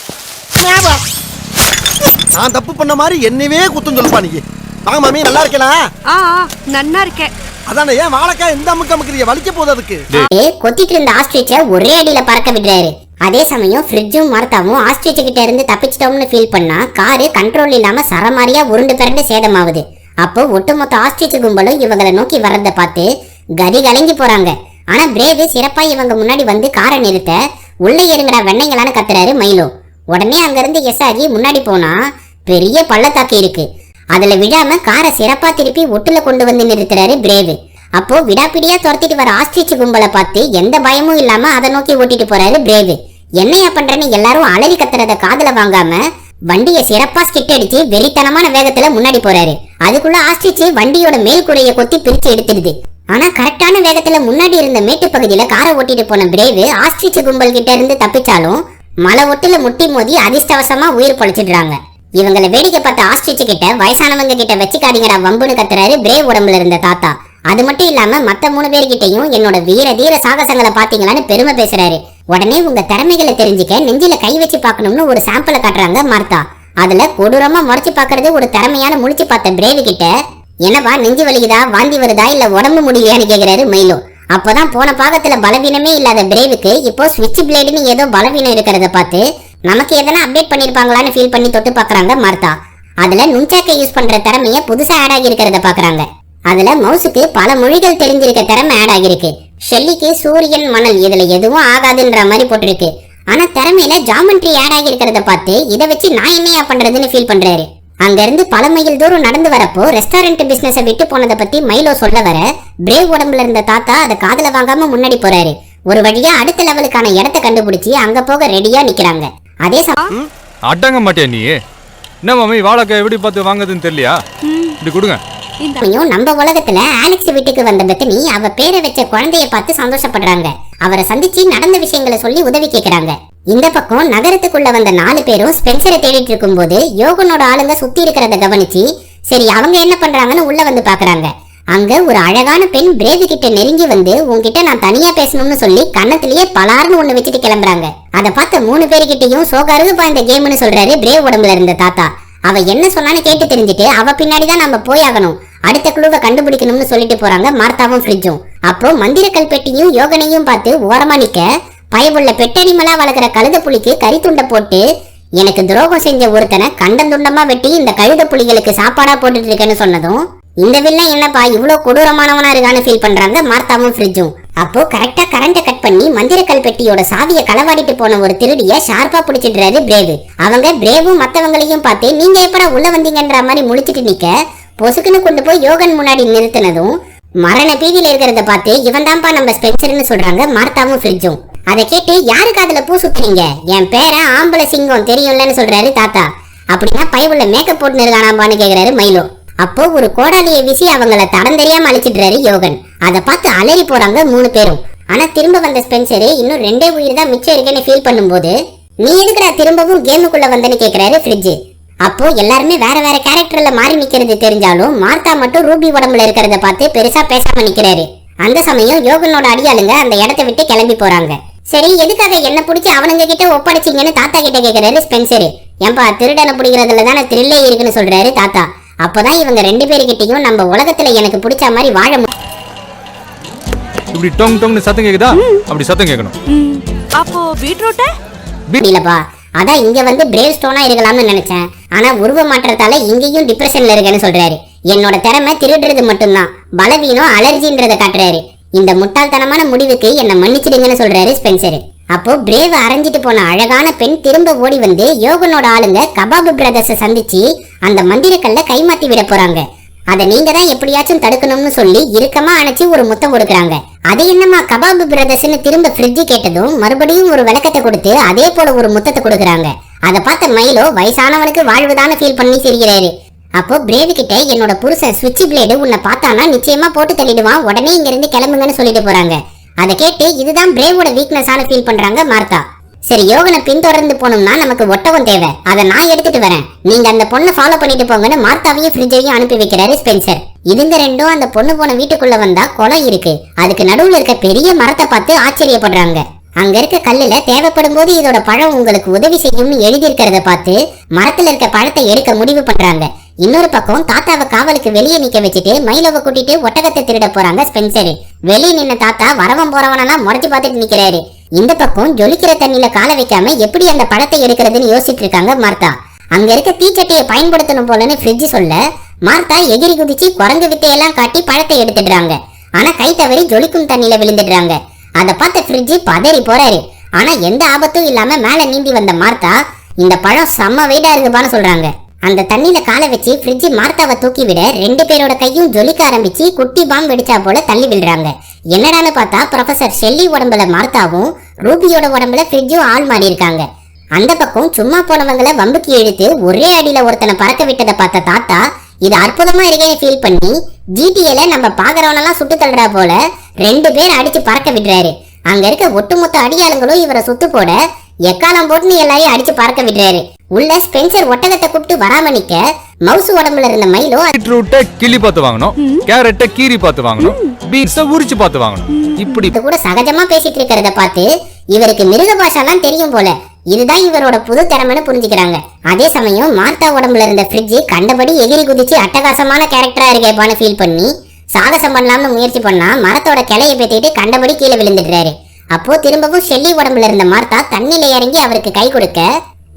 நான் தப்பு பண்ண மாதிரி என்னவே குத்தம் சொல்லுப்பா நீ. வாங்க மாமி நல்லா இருக்கலாம் ஆ நன்னா இருக்கேன். அதானே ஏன் வாழைக்காய் இந்த அமுக்கு அமுக்குறீங்க வலிக்க போகுது அதுக்கு. கொத்திட்டு இருந்த ஆஸ்ட்ரிச்ச ஒரே அடியில பறக்க விடுறாரு. அதே சமயம் ஃப்ரிட்ஜும் மரத்தாவும் ஆஸ்ட்ரிச் கிட்ட இருந்து தப்பிச்சிட்டோம்னு ஃபீல் பண்ணா காரு கண்ட்ரோல் இல்லாம சரமாரியா உருண்டு பிறண்டு சேதமாவுது. அப்போ ஒட்டுமொத்த ஆஸ்திரிச்சு கும்பலும் இவங்களை நோக்கி வர்றத பார்த்து கதி கலங்கி போறாங்க. ஆனா பிரேவு சிறப்பா இவங்க முன்னாடி வந்து காரை நிறுத்த உள்ளே ஏறுங்கடா வெண்ணைங்களான்னு கத்துறாரு மைலோ. உடனே அங்கிருந்து எஸ் முன்னாடி போனா பெரிய பள்ளத்தாக்கு இருக்கு. அதுல விழாம காரை சிறப்பா திருப்பி ஒட்டுல கொண்டு வந்து நிறுத்துறாரு பிரேவு. அப்போ விடாப்பிடியா துரத்திட்டு வர ஆஸ்திரிச்சு கும்பலை பார்த்து எந்த பயமும் இல்லாம அதை நோக்கி ஓட்டிட்டு போறாரு பிரேவு. என்னையா பண்றேன்னு எல்லாரும் அலறி கத்துறத காதல வாங்காம வண்டியை சிறப்பா ஸ்கிட் அடிச்சு வெறித்தனமான வேகத்துல முன்னாடி போறாரு. அதுக்குள்ள ஆஸ்ட்ரிச் வண்டியோட மேல் கூரைய கொத்தி பிரிச்சு எடுத்துடுது. ஆனா கரெக்டான வேகத்துல முன்னாடி இருந்த மேட்டு பகுதியில காரை ஓட்டிட்டு போன பிரேவு ஆஸ்ட்ரிச்ச கும்பல் கிட்ட இருந்து தப்பிச்சாலும் மலை ஒட்டுல முட்டி மோதி அதிர்ஷ்டவசமா உயிர் பொழைச்சிடுறாங்க. இவங்களை வேடிக்கை பார்த்த ஆஸ்ட்ரிச் கிட்ட வயசானவங்க கிட்ட வச்சுக்காதீங்கடா வம்புன்னு கத்துறாரு பிரேவ் உடம்புல இருந்த தாத்தா. அது மட்டும் இல்லாம மத்த மூணு பேர்கிட்டயும் என்னோட வீர தீர சாகசங்களை பாத்தீங்களான்னு பெருமை பேசுறாரு. உடனே உங்க திறமைகளை தெரிஞ்சுக்க நெஞ்சில கை வச்சு பார்க்கணும்னு ஒரு சாம்பிளை காட்டுறாங்க மார்த்தா. அதுல கொடூரமா முறைச்சு பார்க்கறது ஒரு திறமையான முழிச்சு பார்த்த பிரேவி கிட்ட என்னப்பா நெஞ்சு வலிக்குதா? வாந்தி வருதா? இல்ல உடம்பு முடியலையான்னு கேக்குறாரு மைலோ. அப்பதான் போன பாகத்துல பலவீனமே இல்லாத பிரேவுக்கு இப்போ ஸ்விட்ச் பிளேடுன்னு ஏதோ பலவீனம் இருக்கிறத பார்த்து நமக்கு எதனா அப்டேட் பண்ணிருப்பாங்களான்னு ஃபீல் பண்ணி தொட்டு பாக்குறாங்க மார்த்தா. அதுல நுண்சாக்கை யூஸ் பண்ற திறமைய புதுசா ஆட் ஆகி இருக்கிறத பாக்குறாங்க அதுல மவுசுக்கு பல மொழிகள் தெரிஞ்சிருக்க திறமை ஆட் ஆகிருக்கு ஷெல்லிக்கு சூரியன் மணல் இதுல எதுவும் ஆகாதுன்ற மாதிரி போட்டிருக்கு. ஆனா திறமையில ஜாமெண்ட்ரி ஆட் ஆகி இருக்கிறத பார்த்து இதை வச்சு நான் என்னையா பண்றதுன்னு ஃபீல் பண்றாரு. அங்க இருந்து பல மைல் தூரம் நடந்து வரப்போ ரெஸ்டாரண்ட் பிசினஸ விட்டு போனதை பத்தி மைலோ சொல்ல வர பிரேவ் உடம்புல இருந்த தாத்தா அதை காதுல வாங்காம முன்னாடி போறாரு. ஒரு வழியா அடுத்த லெவலுக்கான இடத்த கண்டுபிடிச்சு அங்க போக ரெடியா நிக்கிறாங்க. அதே சமயம் அடங்க மாட்டியா நீ என்ன மாமி வாழைக்காய் எப்படி பார்த்து வாங்குறதுன்னு தெரியலையா? இப்படி கொடுங்க. நம்ம உலகத்துல ஆலெக்ஸ் வீட்டுக்கு வந்த பெத்தனி அவ பேரை வச்ச குழந்தைய பார்த்து சந்தோஷப்படுறாங்க. அவரை சந்திச்சு நடந்த விஷயங்களை சொல்லி உதவி கேக்குறாங்க. இந்த பக்கம் நகரத்துக்குள்ள வந்த நாலு பேரும் ஸ்பென்சரை தேடிட்டு இருக்கும்போது யோகனோட ஆளுங்க சுத்தி இருக்கிறத கவனிச்சு சரி அவங்க என்ன பண்றாங்கன்னு உள்ள வந்து பாக்குறாங்க. அங்க ஒரு அழகான பெண் பிரேவு கிட்ட நெருங்கி வந்து உன்கிட்ட நான் தனியா பேசணும்னு சொல்லி கன்னத்திலேயே பலார்னு ஒண்ணு வச்சுட்டு கிளம்புறாங்க. அதை பார்த்த மூணு பேருக்கிட்டையும் சோகாருப்பா இந்த கேம்னு சொல்றாரு பிரேவ் உடம்புல இருந்த தாத்தா. அவ என்ன சொன்னான்னு கேட்டு தெரிஞ்சுட்டு அவ பின்னாடி தான் நம்ம போயாகணும் அடுத்த குழுவை கண்டுபிடிக்கணும்னு சொல்லிட்டு போறாங்க மார்த்தாவும் ஃப்ரிட்ஜும். அப்போ மந்திர கல்பெட்டியும் யோகனையும் பார்த்து ஓரமா நிக்க பயவுள்ள பெட்டனிமலா வளர்க்குற கழுத புலிக்கு கறி துண்டை போட்டு எனக்கு துரோகம் செஞ்ச ஒருத்தனை கண்டந்துண்டமா வெட்டி இந்த கழுத புலிகளுக்கு சாப்பாடா போட்டுட்டு இருக்கேன்னு சொன்னதும் இந்த வில்லன் என்னப்பா இவ்வளவு கொடூரமானவனா இருக்கான்னு ஃபீல் பண்றாங்க மார்த்தாவும் ஃப்ரிட்ஜும். அப்போ கரெக்டா கரண்ட கட் பண்ணி மந்திர கல்பெட்டியோட சாவிய களவாடிட்டு போன ஒரு திருடிய ஷார்ப்பா பிடிச்சிடுறாரு பிரேவு. அவங்க பிரேவும் மத்தவங்களையும் பார்த்து நீங்க எப்படா உள்ள வந்தீங்கன்ற மாதிரி முழிச்சிட்டு நிக்க? பொசுக்குன்னு கொண்டு போய் யோகன் முன்னாடி நிறுத்தினதும் மரண பீதியில இருக்கிறத பார்த்து இவன் தான்ப்பா நம்ம ஸ்பென்சர்னு சொல்றாங்க மார்த்தாவும் ஃப்ரிட்ஜும் அதை கேட்டு யாருக்கு அதுல பூ சுத்துறீங்க என் பேரன் ஆம்பளை சிங்கம் தெரியும்லன்னு சொல்றாரு தாத்தா. அப்படின்னா பைவுள்ள மேக்கப் போட்டு நிறுத்தானாம்பான்னு கேக்குறாரு மைலோ அப்போ ஒரு கோடாலியை வீசி அவங்கள தடம் தெரியாம அழிச்சிடுறாரு யோகன். அதை பார்த்து அலறி போறாங்க மூணு பேரும். ஆனா திரும்ப வந்த ஸ்பென்சரு இன்னும் ரெண்டே உயிர் தான் மிச்சம் இருக்குன்னு ஃபீல் பண்ணும்போது நீ எதுக்குடா திரும்பவும் கேமுக்குள்ள வந்தேன்னு கேக்குறாரு ஃப்ரிட்ஜ் அப்போ எல்லாருமே வேற வேற கேரக்டர்ல மாறி நிக்கிறது தெரிஞ்சாலும் மார்த்தா மட்டும் ரூபி உடம்புல இருக்கிறத பார்த்து பெருசா பேசாம நிக்கிறாரு. அந்த சமயம் யோகனோட அடியாளுங்க அந்த இடத்த விட்டு கிளம்பி போறாங்க. சரி எதுக்காக என்ன பிடிச்சி அவனுங்க கிட்ட ஒப்படைச்சிங்கன்னு தாத்தா கிட்ட கேக்குறாரு ஸ்பென்சரு. ஏன்பா திருடனை பிடிக்கிறதுல தானே த்ரில்லே இருக்குன்னு சொல்றாரு தாத்தா. அப்போதான் இவங்க ரெண்டு பேருக்கிட்டையும் நம்ம உலகத்துல எனக்கு பிடிச்ச மாதிரி வாழ முடியும் இப்படி டொங் டொங்னு சத்தம் கேக்குதா? அப்படி சத்தம் கேட்கணும் அப்போ பீட்ரூட்ட? முடியலப்பா அதான் இங்க வந்து பிரேவ் ஸ்டோனா இருக்கலாம்னு நினைச்சேன். ஆனா உருவ மாற்றத்தால இங்கேயும் டிப்ரெஷன்ல இருக்கேன்னு சொல்றாரு. என்னோட திறமை திருடுறது மட்டும்தான். பலவீனம் அலர்ஜின்றத காட்டுறாரு. இந்த முட்டாள்தனமான முடிவுக்கு என்ன மன்னிச்சிடுங்கன்னு சொல்றாரு ஸ்பென்சர். அப்போ பிரேவ் அரைஞ்சிட்டு போன அழகான பெண் திரும்ப ஓடி வந்து யோகனோட ஆளுங்க கபாபு பிரதர்ஸ சந்திச்சு அந்த மந்திரக்கல்ல கைமாத்தி விட போறாங்க. அதை நீங்க தான் எப்படியாச்சும் தடுக்கணும்னு சொல்லி இறுக்கமா அணைச்சு ஒரு முத்தம் கொடுக்குறாங்க. அது என்னம்மா கபாபு பிரதர்ஸ்னு திரும்ப ஃப்ரிட்ஜ் கேட்டதும் மறுபடியும் ஒரு விளக்கத்தை கொடுத்து அதே போல ஒரு முத்தத்தை கொடுக்குறாங்க. அதை பார்த்த மைலோ வயசானவனுக்கு வாழ்வுதான ஃபீல் பண்ணி சிரிக்கிறாரு. அப்போ பிரேவு கிட்ட என்னோட புருஷன் சுவிட்ச் பிளேடு உன்னை பார்த்தானா நிச்சயமா போட்டு தள்ளிடுவான். உடனே இங்க இருந்து கிளம்புங்கன்னு சொல்லிட்டு போறாங்க. அதை கேட்டு இதுதான் பிரேவோட வீக்னஸான ஃபீல் பண்றாங்க மார்த்தா. சரி யோகனை பின்தொடர்ந்து போனோம்னா நமக்கு ஒட்டகம் தேவை. அதை நான் எடுத்துட்டு வரேன். நீங்க அந்த பொண்ணை ஃபாலோ பண்ணிட்டு போங்கன்னு மார்த்தாவையும் ஃப்ரிட்ஜையும் அனுப்பி வைக்கிறாரு ஸ்பென்சர். இதுங்க ரெண்டும் அந்த பொண்ணு போன வீட்டுக்குள்ள வந்தா குளம் இருக்கு. அதுக்கு நடுவுல இருக்க பெரிய மரத்தை பார்த்து ஆச்சரியப்படுறாங்க. அங்க இருக்க கல்லுல தேவைப்படும் போது இதோட பழம் உங்களுக்கு உதவி செய்யும்னு எழுதி இருக்கிறத பார்த்து மரத்துல இருக்க பழத்தை எடுக்க முடிவு பண்றாங்க. இன்னொரு பக்கம் தாத்தாவை காவலுக்கு வெளியே நிக்க வச்சுட்டு மயிலவை கூட்டிட்டு ஒட்டகத்தை திருட போறாங்க ஸ்பென்சர். வெளியே நின்ன தாத்தா வரவன் போறவனா முறைச்சு பார்த்துட்டு நிக்கிறாரு. இந்த பக்கம் ஜொலிக்கிற தண்ணியில கால வைக்காம எப்படி அந்த பழத்தை எடுக்கிறதுன்னு யோசிச்சுட்டு இருக்காங்க மார்த்தா. அங்க இருக்க தீச்சட்டியை பயன்படுத்தணும் போலன்னு ஃப்ரிட்ஜ் சொல்ல மார்த்தா எகிரி குதிச்சு குரங்கு வித்தையெல்லாம் காட்டி பழத்தை எடுத்துடுறாங்க. ஆனா கை தவறி ஜொலிக்கும் தண்ணியில விழுந்துடுறாங்க. அதை பார்த்த ஃப்ரிட்ஜ் பதறி போறாரு. ஆனா எந்த ஆபத்தும் இல்லாம மேல நீந்தி வந்த மார்த்தா இந்த பழம் செம்ம வெயிட்டா இருக்குப்பான்னு சொல்றாங்க. அந்த தண்ணியில காலை வச்சு ஃப்ரிட்ஜ் மார்த்தாவை தூக்கி விட ரெண்டு பேரோட கையும் ஜொலிக்க ஆரம்பிச்சு குட்டி பாம் வெடிச்சா போல தள்ளி விழுறாங்க. என்னடான்னு பார்த்தா ப்ரொஃபசர் ஷெல்லி உடம்புல மார்த்தாவும் ரூபியோட உடம்புல ஃப்ரிட்ஜும் ஆள் மாறி இருக்காங்க அந்த பக்கம் சும்மா போனவங்கள வம்புக்கு இழுத்து ஒரே அடியில ஒருத்தனை பறக்க விட்டதை பார்த்த தாத்தா இது அற்புதமா இருக்கேன்னு ஃபீல் பண்ணி ஜிடிஏல நம்ம பாக்குறவனெல்லாம் சுட்டு தள்ளுறா போல ரெண்டு பேர் அடிச்சு பறக்க விடுறாரு. அங்க இருக்க ஒட்டுமொத்த அடியாளுங்களும் இவரை சுத்து போட எக்காலம் போட்டுன்னு எல்லாரையும் அடிச்சு பறக்க விடுறாரு. உள்ள ஸ்பென்சர் ஒட்டகத்தை கூப்பிட்டு வராம நிக்க மவுசு உடம்புல இருந்த மயிலோ பீட்ரூட்டை கிள்ளி பார்த்து வாங்கணும் கேரட்டை கீரி பார்த்து வாங்கணும் பீன்ஸை உரிச்சு பார்த்து வாங்கணும். இப்படி இது கூட சகஜமா பேசிட்டு இருக்கிறத பார்த்து இவருக்கு மிருக பாஷாலாம் தெரியும் போல. இதுதான் இவரோட புது திறமைன்னு புரிஞ்சுக்கிறாங்க. அதே சமயம் மார்த்தா உடம்புல இருந்த ஃப்ரிட்ஜ் கண்டபடி எகிரி குதிச்சு அட்டகாசமான கேரக்டரா இருக்கேப்பான்னு ஃபீல் பண்ணி சாகசம் பண்ணலாம்னு முயற்சி பண்ணா மரத்தோட கிளைய பேத்திட்டு கண்டபடி கீழே விழுந்துடுறாரு. அப்போ திரும்பவும் ஷெல்லி உடம்புல இருந்த மார்த்தா தண்ணில இறங்கி அவருக்கு கை கொடுக்க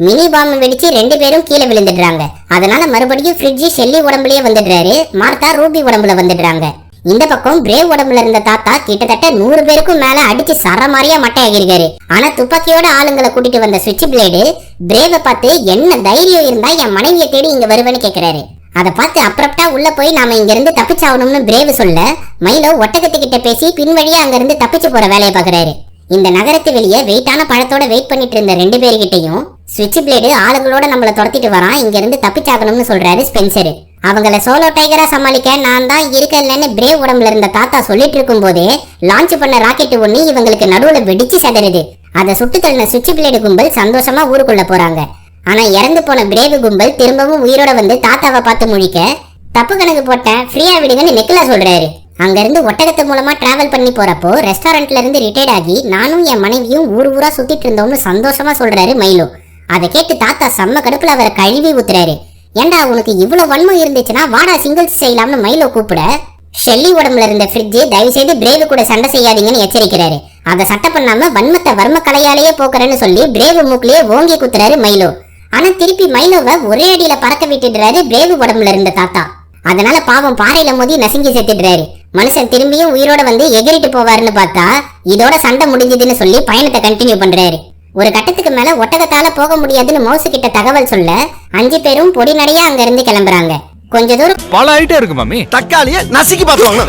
மினி பாம்பு வெடிச்சு ரெண்டு பேரும் கீழே விழுந்துடுறாங்க. அதனால மறுபடியும் ஃப்ரிட்ஜ் ஷெல்லி உடம்புலயே வந்துடுறாரு. மார்த்தா ரூபி உடம்புல வந்துடுறாங்க. இந்த பக்கம் பிரேவ் உடம்புல இருந்த தாத்தா கிட்டத்தட்ட நூறு பேருக்கும் மேல அடிச்சு சரமாரியா மட்டை மட்டையாகிருக்காரு ஆனா துப்பாக்கியோட ஆளுங்களை கூட்டிட்டு வந்த சுவிட்ச் பிளேடு பிரேவை பார்த்து என்ன தைரியம் இருந்தா என் மனைவியை தேடி இங்க வருவேன்னு கேக்குறாரு. அதை பார்த்து அப்புறப்பட்டா உள்ள போய் நாம இங்க இருந்து தப்பிச்சாகணும்னு பிரேவ் சொல்ல மைலோ ஒட்டகத்துக்கிட்ட பேசி பின்வழியா அங்க இருந்து தப்பிச்சு போற வேலையை பாக்குறாரு இந்த நகரத்து வெளியே வெயிட்டான பழத்தோட வெயிட் பண்ணிட்டு இருந்த ரெண்டு பேர்கிட்டயும் சுவிட்ச் பிளேடு ஆளுங்களோட நம்மள துரத்திட்டு வரான் இங்க இருந்து தப்பிச்சாகணும்னு சொல்றாரு ஸ்பென்சர். அவங்கள சோலோ டைகரா சமாளிக்க நான் தான் இருக்கலன்னு பிரேவ் உடம்புல இருந்த தாத்தா சொல்லிட்டு இருக்கும் போதே லான்ச் பண்ண ராக்கெட் ஒண்ணு இவங்களுக்கு நடுவுல வெடிச்சு செதறுது. அதை சுட்டு தள்ளின சுவிட்ச் பிளேடு கும்பல் சந்தோஷமா ஊருக்குள்ள போறாங்க. ஆனா இறந்து போன பிரேவு கும்பல் திரும்பவும் உயிரோட வந்து தாத்தாவை பார்த்து முழிக்க தப்பு கணக்கு போட்டேன் ஃப்ரீயா விடுங்கன்னு நெக்கிலா சொல்றாரு. அங்கிருந்து ஒட்டகத்து மூலமா டிராவல் பண்ணி போறப்போ ரெஸ்டாரண்ட்ல இருந்து ரிட்டையர்ட் ஆகி நானும் என் மனைவியும் ஊர் ஊரா சுத்திட்டு இருந்தோம்னு சந்தோஷமா சொல்றாரு மயிலு. அதை கேட்டு தாத்தா செம்ம கடுப்புல அவரை கழுவி ஊத்துறாரு. ஏண்டா உனக்கு இவ்வளவு வன்மம் இருந்துச்சுன்னா வாடா சிங்கிள்ஸ் செய்யலாம்னு மயிலோ கூப்பிட ஷெல்லி உடம்புல இருந்த ஃப்ரிட்ஜ் தயவு செய்து பிரேவு கூட சண்டை செய்யாதீங்கன்னு எச்சரிக்கிறாரு. அதை சட்டை பண்ணாம வன்மத்தை வர்ம கலையாலேயே போக்குறேன்னு சொல்லி பிரேவு மூக்கிலேயே ஓங்கி குத்துறாரு மைலோ ஆனா திருப்பி மைலோவை ஒரே அடியில பறக்க விட்டுடுறாரு பிரேவு உடம்புல இருந்த தாத்தா. அதனால பாவம் பாறையில மோதி நசுங்கி செத்துடுறாரு. மனுஷன் திரும்பியும் உயிரோட வந்து எகிரிட்டு போவாருன்னு பார்த்தா இதோட சண்டை முடிஞ்சதுன்னு சொல்லி பயணத்தை கண்டினியூ பண்றாரு. ஒரு கட்டத்துக்கு மேல ஒட்டகத்தால போக முடியாதுன்னு மவுசு கிட்ட தகவல் சொல்ல அஞ்சு பேரும் பொடி நடையா அங்க இருந்து கிளம்புறாங்க. கொஞ்ச தூரம் பல ஐட்டம் இருக்கு மாமி தக்காளிய நசுக்கி பார்த்துவாங்க.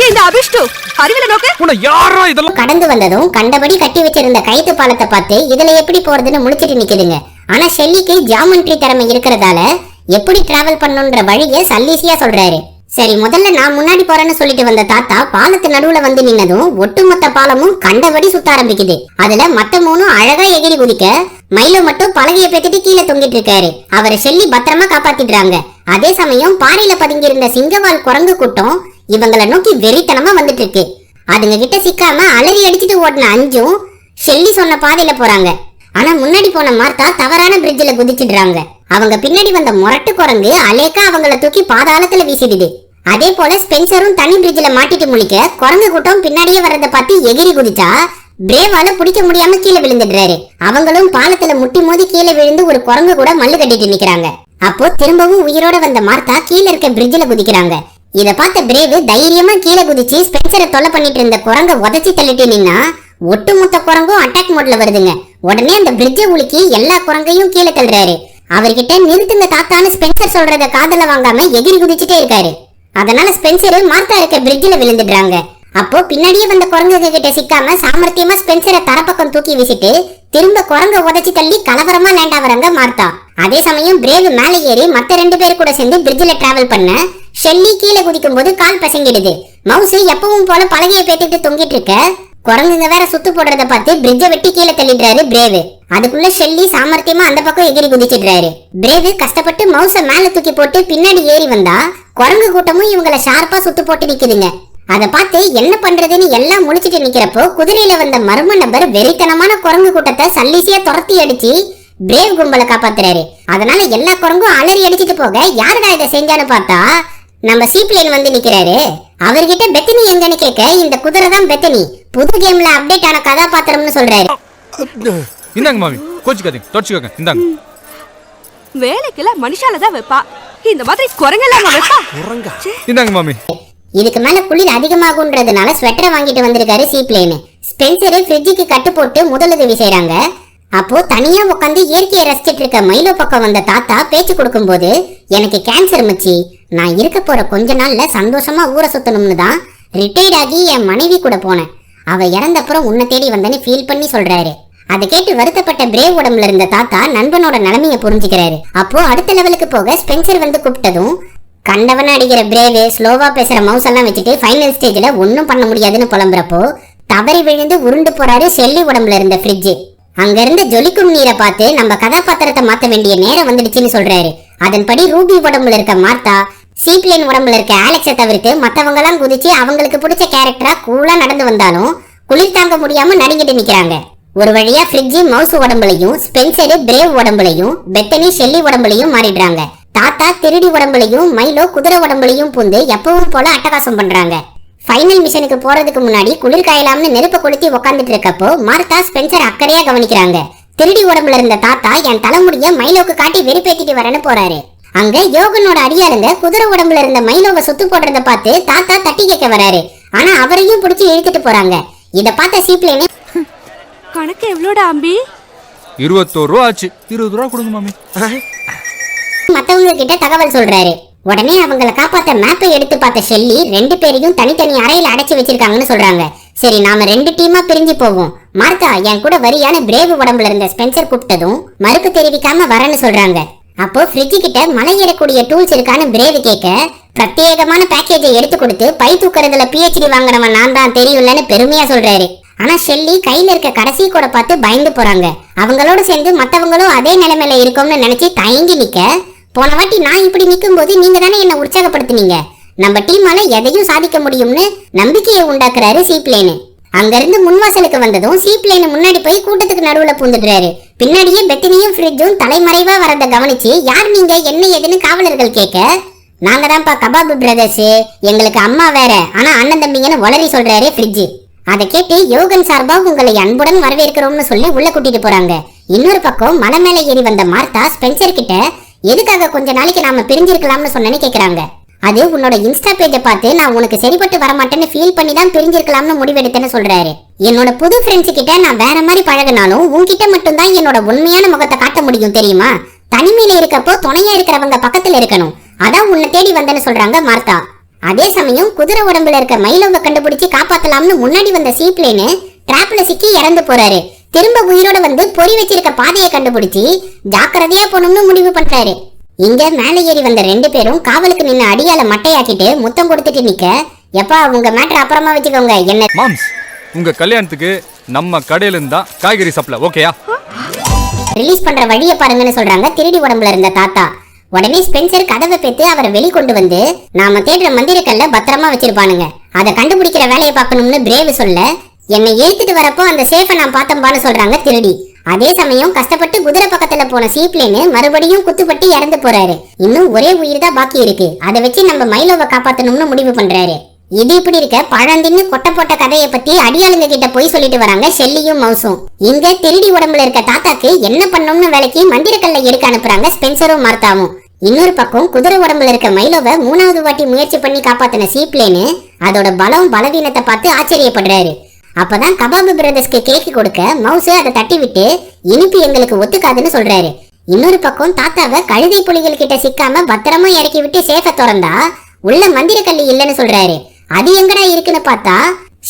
ஏய், இந்த அபிஷ்டு அறிவில நோக்கு. உன்னை யாரா இதெல்லாம் கடந்து வந்ததும் கண்டபடி கட்டி வச்சிருந்த கயித்து பாலத்தை பார்த்து இதுல எப்படி போறதுன்னு முழிச்சிட்டு நிக்குதுங்க. ஆனா ஷெல்லிக்கு ஜியாமெண்ட்ரி திறமை இருக்கிறதால எப்படி டிராவல் பண்ணுன்ற வழியை சல்லீசியா சொல்றாரு. சரி முதல்ல நான் முன்னாடி போறேன்னு சொல்லிட்டு வந்த தாத்தா பாலத்து நடுவுல வந்து நின்னதும் ஒட்டுமொத்த பாலமும் கண்டபடி சுத்த ஆரம்பிக்குது. அதுல மத்த மூணும் அழகா எகிரி குதிக்க மயிலோ மட்டும் பலகைய பேத்துட்டு கீழே தொங்கிட்டு இருக்காரு. அவரை ஷெல்லி பத்திரமா காப்பாத்திடுறாங்க. அதே சமயம் பாறையில பதுங்கி இருந்த சிங்கவால் குரங்கு கூட்டம் இவங்கள நோக்கி வெறித்தனமா வந்துட்டு இருக்கு. அதுங்க கிட்ட சிக்காம அலறி அடிச்சிட்டு ஓடின அஞ்சும் ஷெல்லி சொன்ன பாதையில போறாங்க. ஆனா முன்னாடி போன மார்த்தா தவறான பிரிட்ஜில் குதிச்சிடுறாங்க. அவங்க பின்னாடி வந்த முரட்டு குரங்கு அலேக்கா அவங்கள தூக்கி பாதாளத்துல வீசிடுது. அதே போல ஸ்பென்சரும் தனி பிரிட்ஜில் மாட்டிட்டு முழிக்க குரங்கு கூட்டம் பின்னாடியே வர்றத பார்த்து எகிரி குதிச்சா பிரேவால பிடிக்க முடியாம கீழே விழுந்துடுறாரு. அவங்களும் பாலத்துல முட்டி மோதி கீழே விழுந்து ஒரு குரங்கு கூட மல்லு கட்டிட்டு நிக்கிறாங்க. அப்போ திரும்பவும் உயிரோட வந்த மார்த்தா கீழே இருக்க பிரிட்ஜில் குதிக்கிறாங்க. இத பார்த்த பிரேவு தைரியமா கீழே குதிச்சு ஸ்பென்சரை தொல்லை பண்ணிட்டு இருந்த குரங்க உதச்சி தள்ளிட்டு நின்னா ஒட்டுமொத்த குரங்கும் அட்டாக் மோட்ல வருதுங்க. உடனே அந்த பிரிட்ஜை உலுக்கி எல்லா குரங்கையும் கீழே தள்ளுறாரு. அவர்கிட்ட நிறுத்துங்க தாத்தான்னு ஸ்பென்சர் சொல்றத காதல வாங்காம எகிரி குதிச்சுட்டே இருக்காரு. அதனால ஸ்பென்சர் மார்த்தா இருக்க பிரிட்ஜில் விழுந்துடுறாங்க. அப்போ பின்னாடியே வந்த குரங்குங்க கிட்ட சிக்காம சாமர்த்தியமா ஸ்பென்சரை தரப்பக்கம் தூக்கி வீசிட்டு திரும்ப குரங்க உதச்சி தள்ளி கலவரமா லேண்ட் ஆவறாங்க மார்த்தா. அதே சமயம் பிரேவ் மேலே ஏறி மத்த ரெண்டு பேர் கூட சேர்ந்து பிரிட்ஜில் டிராவல் பண்ண ஷெல்லி கீழே குதிக்கும் போது கால் பசங்கிடுது. மவுசு எப்பவும் போல பலகையை பேத்திட்டு தொங்கிட்டு இருக்க. குரங்குங்க வேற சுத்து போடுறத பார்த்து பிரிட்ஜ வெட்டி கீழே தள்ளிடுறாரு பிரேவு. அதுக்குள்ள ஷெல்லி சாமர்த்தியமா அந்த பக்கம் எகிரி குதிச்சிடுறாரு. பிரேவு கஷ்டப்பட்டு மவுச மேல தூக்கி போட்டு பின்னாடி ஏறி வந்தா குரங்கு கூட்டமும் இவங்கள ஷார்ப்பா சுத்து போட்டு நிக்குதுங்க. அத பார்த்து என்ன பண்றதுன்னு எல்லாம் முழிச்சிட்டு நிக்கிறப்போ குதிரையில வந்த மர்ம நபர் வெறித்தனமான குரங்கு கூட்டத்தை சல்லீசியா துரத்தி அடிச்சு பிரேவ் கும்பலை காப்பாத்துறாரு. அதனால எல்லா குரங்கும் அலறி அடிச்சிட்டு போக யாருடா இதை செஞ்சான்னு பார்த்தா நம்ம சீப்லேன் வந்து நிக்கிறாரு. அவர்கிட்ட பெத்தனி எங்கன்னு கேட்க இந்த குதிரை தான் பெத்தனி. புது கேம்ல அப்டேட் ஆன கதாபாத்திரம்னு சொல்றாரு. இந்தாங்க மாமி கோச்சுக்காதீங்க தொடச்சுக்கோங்க இந்தாங்க. வேலைக்கெல்லாம் மனுஷால தான் வைப்பா. இந்த மாதிரி குரங்கெல்லாம் வைப்பா. குரங்கா? இந்தாங்க மாமி. இதுக்கு மேல குளிர் அதிகமாகுன்றதுனால ஸ்வெட்டரை வாங்கிட்டு வந்திருக்காரு சீப்லேன் ஸ்பென்சர் ஃப்ரிட்ஜுக்கு கட்டு போட்டு முதலுதவி செய்றாங்க. அப்போ தனியா உட்காந்து இயற்கையை ரசிச்சிட்டு இருக்க மயிலோ பக்கம் வந்த தாத்தா பேச்சு கொடுக்கும்போது எனக்கு கேன்சர் மச்சி. நான் இருக்க போற கொஞ்ச நாள்ல சந்தோஷமா ஊரை சுத்தணும்னு தான் ரிட்டையர்ட் ஆகி என் மனைவி கூட போனேன். அவ இறந்தப்புறம் உன்னை தேடி வந்தேன்னு ஃபீல் பண்ணி சொல்றாரு. அதை கேட்டு வருத்தப்பட்ட பிரேவ் உடம்புல இருந்த தாத்தா நண்பனோட நிலைமைய புரிஞ்சுக்கிறாரு. அப்போ அடுத்த லெவலுக்கு போக ஸ்பென்சர் வந்து கூப்பிட்டதும் கண்டவன அடிக்கிற பிரேவு ஸ்லோவா பேசுற மவுஸ் எல்லாம் வச்சுட்டு ஃபைனல் ஸ்டேஜ்ல ஒன்றும் பண்ண முடியாதுன்னு புலம்புறப்போ தவறி விழுந்து உருண்டு போறாரு செல்லி உடம்புல இருந்த ஃப்ரிட்ஜ் அங்க இருந்து ஜொலிக்கும் நீரை பார்த்து நம்ம கதாபாத்திரத்தை மாத்த வேண்டிய நேரம் வந்துடுச்சுன்னு சொல்றாரு. அதன்படி ரூபி உடம்புல இருக்க மார்த்தா சீப்லேன் உடம்புல இருக்க ஆலெக்ஸை தவிர்த்து மத்தவங்க எல்லாம் குதிச்சு அவங்களுக்கு பிடிச்ச கேரக்டரா கூலா நடந்து வந்தாலும் குளிர் தாங்க முடியாம நடுங்கிட்டு நிக்கிறாங்க. ஒரு வழியா ஃப்ரிட்ஜி மவுஸ் உடம்புலையும் ஸ்பென்சரு பிரேவ் உடம்புலையும் பெத்தனி ஷெல்லி உடம்புலையும் மாறிடுறாங்க. தாத்தா திருடி உடம்புலையும் மைலோ குதிரை உடம்புலையும் பூந்து எப்பவும் போல அட்டகாசம் பண்றாங்க. ஃபைனல் மிஷனுக்கு போறதுக்கு முன்னாடி குளிர் காயலாம்னு நெருப்ப கொளுத்தி உக்காந்துட்டு இருக்கப்போ மார்த்தா ஸ்பென்சர் அக்கறையா கவனிக்கிறாங்க. திருடி உடம்புல இருந்த தாத்தா என் தலைமுடிய மைலோக்கு காட்டி வெறுப்பேத்திட்டு வரேன்னு போறாரு. அங்க யோகனோட அடியாளுங்க குதிரை உடம்புல இருந்த மைலோவை சுத்து போடுறத பார்த்து தாத்தா தட்டி கேட்க வராரு. ஆனா அவரையும் பிடிச்சி இழுத்துட்டு போறாங்க. இத பார்த்த சீப்லேனே கணக்கு எவ்வளோடா அம்பி? இருபத்தோரு ரூபா ஆச்சு. இருபது ரூபா கொடுங்க மாமி. மத்தவங்க கிட்ட தகவல் சொல்றாரு. உடனே அவங்கள காப்பாத்த மேப்பை எடுத்து பார்த்த ஷெல்லி ரெண்டு பேரையும் தனித்தனி அறையில அடைச்சு வச்சிருக்காங்கன்னு சொல்றாங்க. சரி நாம ரெண்டு டீமா பிரிஞ்சு போவோம். மார்த்தா என் கூட வரியான பிரேவ் உடம்புல இருந்த ஸ்பென்சர் கூப்பிட்டதும் மறுப்பு தெரிவிக்காம வரேன்னு சொல்றாங்க. அப்போ ஃப்ரிட்ஜு கிட்ட மலை ஏறக்கூடிய டூல்ஸ் இருக்கான்னு பிரேவ் கேட்க பிரத்யேகமான பேக்கேஜை எடுத்து கொடுத்து பை தூக்குறதுல பிஹெச்டி வாங்குறவன் நான் தான் தெரியும்லன்னு பெருமையா சொல்றாரு. ஆனா ஷெல்லி கையில இருக்க கடைசி கூட பார்த்து பயந்து போறாங்க. அவங்களோட சேர்ந்து மத்தவங்களும் அதே நிலைமையில இருக்கோம்னு நினைச்சு தயங்கி நிக்க போன வாட்டி நான் இப்படி நிற்கும் போது நீங்க தானே என்ன உற்சாகப்படுத்துனீங்க? நம்ம டீமால எதையும் சாதிக்க முடியும்னு நம்பிக்கையை உண்டாக்குறாரு சீப்ளேனு அங்கிருந்து முன்வாசலுக்கு வந்ததும் சீப்ளேனு முன்னாடி போய் கூட்டத்துக்கு நடுவுல பூந்துடுறாரு. பின்னாடியே பெத்தினியும் ஃப்ரிட்ஜும் தலைமறைவா வரத கவனிச்சு யார் நீங்க? என்ன ஏதுன்னு காவலர்கள் கேட்க? நாங்க தான்ப்பா கபாபு பிரதர்ஸ் எங்களுக்கு அம்மா வேற. ஆனா அண்ணன் தம்பிங்கன்னு வளரி சொல்றாரு ஃப்ரிட்ஜ் அதை கேட்டு யோகன் சார்பா உங்களை அன்புடன் வரவேற்கிறோம்னு சொல்லி உள்ள கூட்டிட்டு போறாங்க. இன்னொரு பக்கம் மலை மேல ஏறி வந்த மார்த்தா ஸ்பென்சர் கிட்ட எதுக்காக கொஞ்ச நாளைக்கு நாம பிரிஞ்சிருக்கலாம்னு சொன்னேன்னு கேக்குறாங்க. அது உன்னோட இன்ஸ்டா பேஜை பார்த்து நான் உனக்கு சரிப்பட்டு வரமாட்டேன்னு ஃபீல் பண்ணி தான் பிரிஞ்சிருக்கலாம்னு முடிவெடுத்தேன்னு சொல்றாரு. என்னோட புது ஃப்ரெண்ட்ஸ் கிட்ட நான் வேற மாதிரி பழகினாலும் உன்கிட்ட மட்டும்தான் என்னோட உண்மையான முகத்தை காட்ட முடியும் தெரியுமா? தனிமையில இருக்கப்போ துணையா இருக்கிறவங்க பக்கத்துல இருக்கணும். அதான் உன்னை தேடி வந்தேன்னு சொல்றாங்க மார்த்தா. அதே சமயம் குதிரை உடம்புல இருக்க மயிலோவை கண்டுபிடிச்சு காப்பாத்தலாம்னு முன்னாடி வந்த சீப்ளேனு டிராப்ல சிக்கி இறந்து போறாரு. திரும்ப உயிரோட வந்து பொறி வச்சிருக்க பாதையை கண்டுபிடிச்சு ஜாக்கிரதையா போகணும்னு முடிவு பண்றாரு. இங்க மேலே ஏறி வந்த ரெண்டு பேரும் காவலுக்கு நின்ன அடியால மட்டையாக்கிட்டு முத்தம் கொடுத்துட்டு நிக்க எப்பா உங்க மேட்டர் அப்புறமா வச்சுக்கோங்க என்ன? மாம்ஸ் உங்க கல்யாணத்துக்கு நம்ம கடையில இருந்து காய்கறி சப்ளை ஓகேயா? ரிலீஸ் பண்ற வழியை பாருங்கன்னு சொல்றாங்க திருடி உடம்புல இருந்த தாத்தா. உடனே ஸ்பென்சர் கதவை பெத்து அவரை வெளிக்கொண்டு வந்து நாம தேடுற மந்திரக்கல்ல பத்திரமா வச்சிருப்பானுங்க. அதை கண்டுபிடிக்கிற வேலையை பார்க்கணும்னு பிரேவ் சொல்ல. என்னை இழுத்துட்டு வரப்போ அந்த சேஃபை நான் பார்த்தம்பான்னு சொல்றாங்க திருடி. அதே சமயம் கஷ்டப்பட்டு குதிரை பக்கத்துல போன சீப்லேன்னு மறுபடியும் குத்துப்பட்டு இறந்து போறாரு. இன்னும் ஒரே உயிர் தான் பாக்கி இருக்கு. அதை வச்சு நம்ம மைலோவை காப்பாத்தணும்னு முடிவு பண்றாரு. இது இப்படி இருக்க பழந்தின்னு கொட்டை போட்ட கதையை பத்தி அடியாளுங்க கிட்ட போய் சொல்லிட்டு வராங்க ஷெல்லியும் மவுசும். இங்க திருடி உடம்புல இருக்க தாத்தாக்கு என்ன பண்ணணும்னு வேலைக்கு மந்திரக்கல்ல எடுக்க அனுப்புறாங்க ஸ்பென்சரும் மார்த்தாவும். இன்னொரு பக்கம் குதிரை உடம்புல இருக்க மைலோவை மூணாவது வாட்டி முயற்சி பண்ணி காப்பாத்தின சீப்லேன்னு அதோட பலம் பலவீனத்தை பார்த்து ஆச்சரியப்படுறாரு. அப்பதான் கபாபு பிரதர்ஸ்க்கு கேக்கு கொடுக்க மவுசே அதை தட்டி விட்டு இனிப்பு எங்களுக்கு ஒத்துக்காதுன்னு சொல்றாரு. இன்னொரு பக்கம் தாத்தாவை கழுதை புலிகள் கிட்ட சிக்காம பத்திரமா இறக்கி விட்டு சேஃப திறந்தா உள்ள மந்திர கல்லி இல்லைன்னு சொல்றாரு. அது எங்கடா இருக்குன்னு பார்த்தா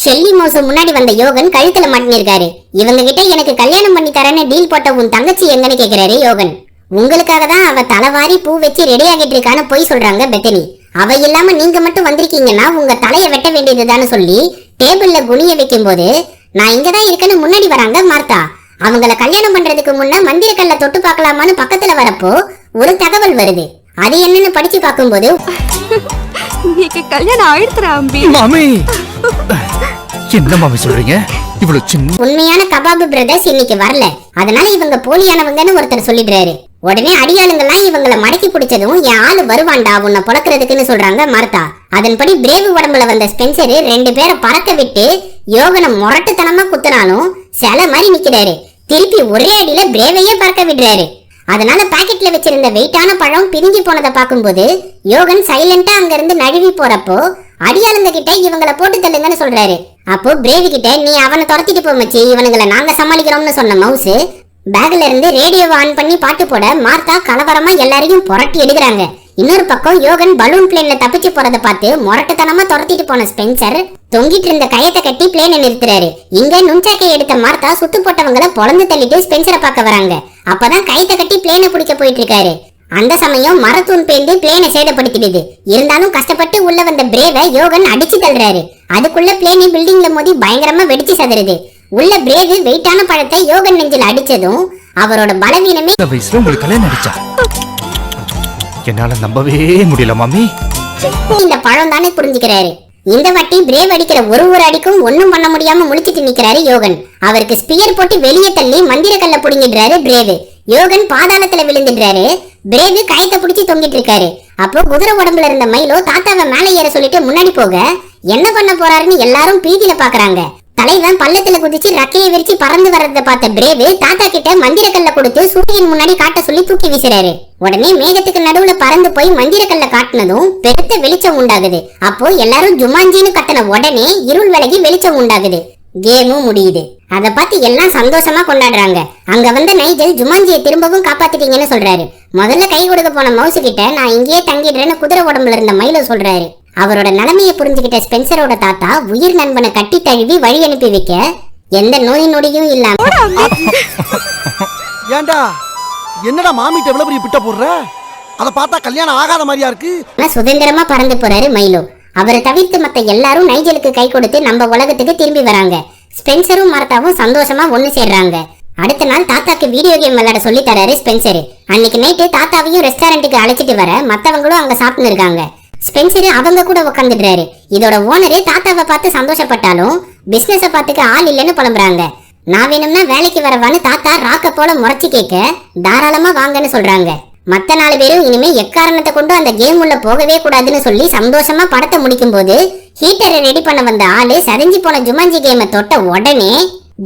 ஷெல்லி மவுசு முன்னாடி வந்த யோகன் கழுத்துல மாட்டினிருக்காரு. இவங்க கிட்ட எனக்கு கல்யாணம் பண்ணி தரேன்னு டீல் போட்ட உன் தங்கச்சி எங்கன்னு கேக்குறாரு யோகன். உங்களுக்காக தான் அவ தலைவாரி பூ வச்சு ரெடி ஆகிட்டு இருக்கான்னு பொய் சொல்றாங்க பெத்தனி அவ இல்லாம நீங்க மட்டும் வந்திருக்கீங்கன்னா உங்க தலைய வெட்ட வேண்டியதுதான்னு சொல்லி டேபிள்ல குனிய வைக்கும் போது நான் இங்கதான் இருக்கேன்னு முன்னாடி வராங்க மார்த்தா. அவங்கள கல்யாணம் பண்றதுக்கு முன்ன மந்திரக்கல்ல தொட்டு பார்க்கலாமான்னு பக்கத்துல வரப்போ ஒரு தகவல் வருது. அது என்னன்னு படிச்சு பார்க்கும்போது நீக்கு கல்யாணம் ஆயிடுத்துறா அம்பி. மாமி! என்ன மாமி சொல்றீங்க? இவ்வளவு சின்ன உண்மையான கபாபு பிரதர்ஸ் இன்னைக்கு வரல. அதனால இவங்க போலியானவங்கன்னு ஒருத்தர் சொல்லிடுறாரு. உடனே அடியாளுங்கெல்லாம் இவங்கள மடக்கி பிடிச்சதும் என் ஆளு வருவான்டா உன்னை புழக்கிறதுக்குன்னு சொல்றாங்க மார்த்தா. அதன்படி பிரேவு உடம்புல வந்த ஸ்பென்சரு ரெண்டு பேரை பறக்க விட்டு யோகனை முரட்டுத்தனமா குத்துனாலும் சில மாதிரி நிக்கிறாரு. திருப்பி ஒரே அடியில பிரேவையே பறக்க விடுறாரு. அதனால பாக்கெட்ல வச்சிருந்த வெயிட்டான பழம் பிரிஞ்சு போனதை பார்க்கும்போது யோகன் சைலண்டா அங்க இருந்து நழுவி போறப்போ அடியாளுங்க கிட்ட இவங்கள போட்டு தள்ளுங்கன்னு சொல்றாரு. அப்போ பிரேவி கிட்ட நீ அவனை துரத்திட்டு போமச்சு இவனுங்களை நாங்க சமாளிக்கிறோம்னு சொன்ன மவுசு பேக்ல இருந்து ரேடியோவை ஆன் பண்ணி பாட்டு போட மார்த்தா கலவரமா எல்லாரையும் புரட்டி எடுக்கிறாங்க. இன்னொரு பக்கம் யோகன் பலூன் பிளேன்ல தப்பிச்சு போறத பார்த்து முரட்டுத்தனமா துரத்திட்டு போன ஸ்பென்சர் தொங்கிட்டு இருந்த கயத்தை கட்டி பிளேனை நிறுத்துறாரு. இங்க நுண்சாக்கை எடுத்த மார்த்தா சுத்து போட்டவங்கள பொழந்து தள்ளிட்டு ஸ்பென்சரை பார்க்க வராங்க. அப்பதான் கயத்தை கட்டி பிளேனை பிடிக்க போயிட்டு இருக்காரு. அந்த சமயம் மரத்தூண் பேந்து பிளேனை சேதப்படுத்திடுது. இருந்தாலும் கஷ்டப்பட்டு உள்ள வந்த பிரேவை யோகன் அடிச்சு தள்ளுறாரு. அதுக்குள்ள பிளேனி பில்டிங்ல மோதி பயங்கரமா வெடிச்சு சதுருது. உள்ள பிரேவு வெயிட்டான பழத்தை யோகன் நெஞ்சில் அடிச்சதும் அவரோட பலவீனமே இந்த வயசுல உங்களுக்கு கல்யாணம் அடிச்சா என்னால நம்பவே முடியல மாமி. இந்த பழம் தானே புரிஞ்சுக்கிறாரு. இந்த வாட்டி பிரேவ் அடிக்கிற ஒரு ஒரு அடிக்கும் ஒண்ணும் பண்ண முடியாம முழிச்சிட்டு நிக்கிறாரு யோகன். அவருக்கு ஸ்பியர் போட்டு வெளியே தள்ளி மந்திர கல்ல புடுங்கிடுறாரு பிரேவு. யோகன் பாதாளத்துல விழுந்துடுறாரு. பிரேவு கயத்தை பிடிச்சி தொங்கிட்டு இருக்காரு. அப்போ குதிரை உடம்புல இருந்த மயிலோ தாத்தாவை மேலே ஏற சொல்லிட்டு முன்னாடி போக என்ன பண்ண போறாருன்னு எல்லாரும் பீதியில பாக்குறாங்க. தலைவன் பள்ளத்துல குதிச்சு ரக்கையை விரிச்சு பறந்து வர்றத பார்த்த பிரேவு தாத்தா கிட்ட மந்திரக்கல்ல கொடுத்து சூரியன் முன்னாடி காட்ட சொல்லி தூக்கி வீசுறாரு உடனே மேகத்துக்கு நடுவுல பறந்து போய் மந்திரக்கல்ல காட்டினதும் பெருத்த வெளிச்சம் உண்டாகுது. அப்போ எல்லாரும் ஜுமாஞ்சின்னு கத்தின உடனே இருள் விலகி வெளிச்சம் உண்டாகுது. கேமும் முடியுது. அத பத்தி எல்லாம் சந்தோஷமா கொண்டாடுறாங்க. அங்க வந்த நைஜல் ஜுமாஞ்சியை திரும்பவும் காப்பாத்திட்டீங்கன்னு சொல்றாரு. முதல்ல கை கொடுக்க போன மவுசு கிட்ட நான் இங்கேயே தங்கிடுறேன்னு குதிரை உடம்புல இருந்த மயில சொல்றாரு. அவரோட நிலைமையை புரிஞ்சுக்கிட்ட ஸ்பென்சரோட தாத்தா உயிர் நண்பனை கட்டி தழுவி வழி அனுப்பி வைக்க எந்த நோய் நொடியும் இல்லாம ஏன்டா என்னடா மாமிட்ட எவ்வளவு பெரிய பிட்ட போடுற? அதை பார்த்தா கல்யாணம் ஆகாத மாதிரியா இருக்கு? சுதந்திரமா பறந்து போறாரு மைலோ அவரை தவிர்த்து மத்த எல்லாரும் நைஜலுக்கு கை கொடுத்து நம்ம உலகத்துக்கு திரும்பி வராங்க. ஸ்பென்சரும் மரத்தாவும் சந்தோஷமா ஒண்ணு சேர்றாங்க. அடுத்த நாள் தாத்தாக்கு வீடியோ கேம் விளையாட சொல்லி தராரு ஸ்பென்சர். அன்னைக்கு நைட்டு தாத்தாவையும் ரெஸ்டாரண்ட்டுக்கு அழைச்சிட்டு வர மத்தவங்களும் அங்க சாப்பிட்டு இருக்காங்க. ஸ்பென்சர் அவங்க கூட உட்காந்துடுறாரு இதோட ஓனரே தாத்தாவை பார்த்து சந்தோஷப்பட்டாலும் பிசினஸ பார்த்துக்க ஆள் இல்லைன்னு புலம்புறாங்க. நான் வேணும்னா வேலைக்கு வரவான்னு தாத்தா ராக்க போல முறைச்சி கேட்க தாராளமா வாங்கன்னு சொல்றாங்க. மத்த நாலு பேரும் இனிமே எக்காரணத்தை கொண்டு அந்த கேம் உள்ள போகவே கூடாதுன்னு சொல்லி சந்தோஷமா படத்தை முடிக்கும் போது ஹீட்டரை ரெடி பண்ண வந்த ஆளு சரிஞ்சு போன ஜுமாஞ்சி கேமை தொட்ட உடனே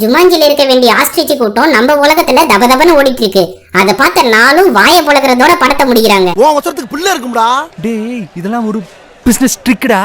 ஜுமாஞ்சில இருக்க வேண்டிய ஆஸ்ட்ரிச்சு கூட்டம் நம்ம உலகத்துல தபதபன்னு ஓடிட்டு இருக்கு. அதை பார்த்த நாளும் வாயை புழகிறதோட படத்தை முடிக்கிறாங்க. உன் ஒசரத்துக்கு பிள்ளை இருக்கும்டா. டேய் இதெல்லாம் ஒரு பிசினஸ் ட்ரிக்டா